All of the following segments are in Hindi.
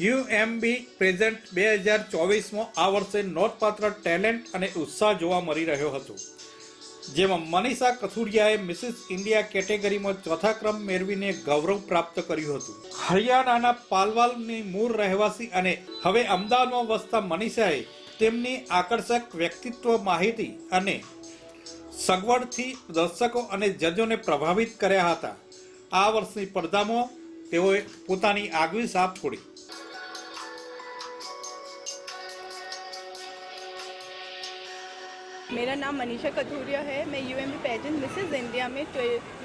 યુએમબી પ્રેઝન્ટ બે હજાર ચોવીસમાં આ વર્ષે નોંધપાત્ર ટેલેન્ટ અને ઉત્સાહ જોવા મળી રહ્યો હતો. જેમાં મનીષા કથુરિયાએ મિસિસ ઇન્ડિયા કેટેગરીમાં ચોથા ક્રમ મેળવીને ગૌરવ પ્રાપ્ત કર્યું હતું. હરિયાણાના પાલવાલની મૂળ રહેવાસી અને હવે અમદાવાદમાં વસતા મનીષાએ તેમની આકર્ષક વ્યક્તિત્વ માહિતી અને સગવડથી દર્શકો અને જજોને પ્રભાવિત કર્યા હતા. આ વર્ષની સ્પર્ધામાં તેઓએ પોતાની આગવી સાપ છોડી. मेरा नाम मनीषा कथूरिया है। मैं U M pageant Mrs India में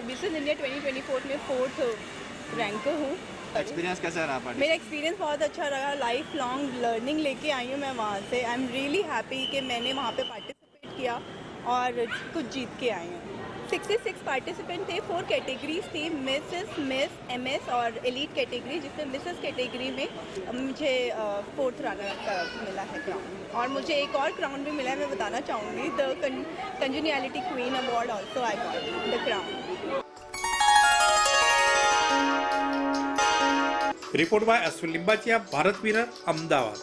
मिसेज इंडिया 2024 में फोर्थ रैंक हूँ। एक्सपीरियंस कैसा रहा पार्टी मेरा एक्सपीरियंस बहुत अच्छा रहा। लाइफ लॉन्ग लर्निंग लेके आई हूँ मैं वहाँ से। आई एम रियली हैप्पी कि मैंने वहाँ पे पार्टिसिपेट किया और कुछ जीत के आई हूँ। 66 पार्टिसिपेंट थे फोर कैटेगरीज थी मिसेस मिस एमएस और एलीट कैटेगरी जिसमें मिसेस कैटेगरी में मुझे फोर्थ रनर मिला है क्राउन और मुझे एक और क्राउन भी मिला है, मैं बताना चाहूँगी। The congeniality queen award also I got the crown report by Ashwin Limbachiya Bharat winner Ahmedabad